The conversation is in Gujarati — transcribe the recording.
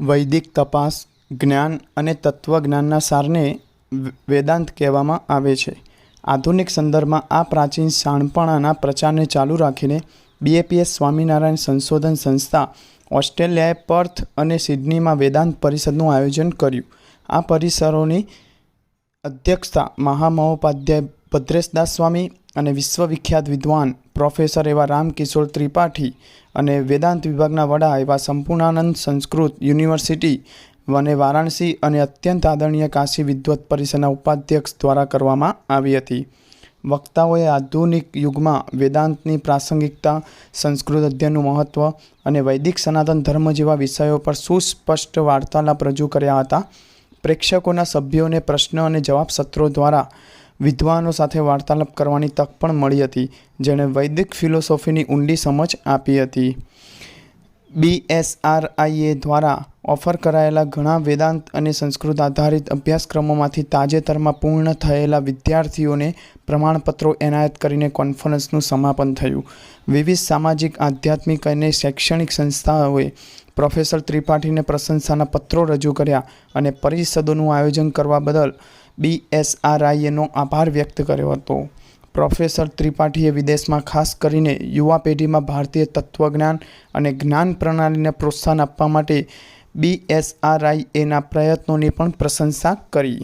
વૈદિક તપાસ, જ્ઞાન અને તત્વજ્ઞાનના સારને વેદાંત કહેવામાં આવે છે. આધુનિક સંદર્ભમાં આ પ્રાચીન શાણપણાના પ્રચારને ચાલુ રાખીને બીએપીએસ સ્વામિનારાયણ સંશોધન સંસ્થા ઓસ્ટ્રેલિયાએ પર્થ અને સિડનીમાં વેદાંત પરિષદનું આયોજન કર્યું. આ પરિસરોની અધ્યક્ષતા મહામહોપાધ્યાય ભદ્રેશદાસ સ્વામી અને વિશ્વવિખ્યાત વિદ્વાન પ્રોફેસર એવા રામકિશોર ત્રિપાઠી અને વેદાંત વિભાગના વડા એવા સંપૂર્ણાનંદ સંસ્કૃત યુનિવર્સિટી વને વારાણસી અને અત્યંત આદરણીય કાશી વિદ્વત પરિષદના ઉપાધ્યક્ષ દ્વારા કરવામાં આવી હતી. વક્તાઓએ આધુનિક યુગમાં વેદાંતની પ્રાસંગિકતા, સંસ્કૃત અધ્યયનનું મહત્ત્વ અને વૈદિક સનાતન ધર્મ જેવા વિષયો પર સુસ્પષ્ટ વાર્તાલાપ રજૂ કર્યા હતા. પ્રેક્ષકોના સભ્યોને પ્રશ્ન અને જવાબ સત્રો દ્વારા વિદ્વાનો સાથે વાર્તાલાપ કરવાની તક પણ મળી હતી, જેણે વૈદિક ફિલોસોફીની ઊંડી સમજ આપી હતી. બીએસઆરઆઈએ દ્વારા ઓફર કરાયેલા ઘણા વેદાંત અને સંસ્કૃત આધારિત અભ્યાસક્રમોમાંથી તાજેતરમાં પૂર્ણ થયેલા વિદ્યાર્થીઓને પ્રમાણપત્રો એનાયત કરીને કોન્ફરન્સનું સમાપન થયું. વિવિધ સામાજિક, આધ્યાત્મિક અને શૈક્ષણિક સંસ્થાઓએ પ્રોફેસર ત્રિપાઠીને પ્રશંસાના પત્રો રજૂ કર્યા અને પરિષદોનું આયોજન કરવા બદલ બીએસઆરઆઈએનો આભાર વ્યક્ત કર્યો હતો. પ્રોફેસર ત્રિપાઠીએ વિદેશમાં ખાસ કરીને યુવા પેઢીમાં ભારતીય તત્વજ્ઞાન અને જ્ઞાન પ્રણાલીને પ્રોત્સાહન આપવા માટે બીએસઆરઆઈએના પ્રયત્નોની પણ પ્રશંસા કરી.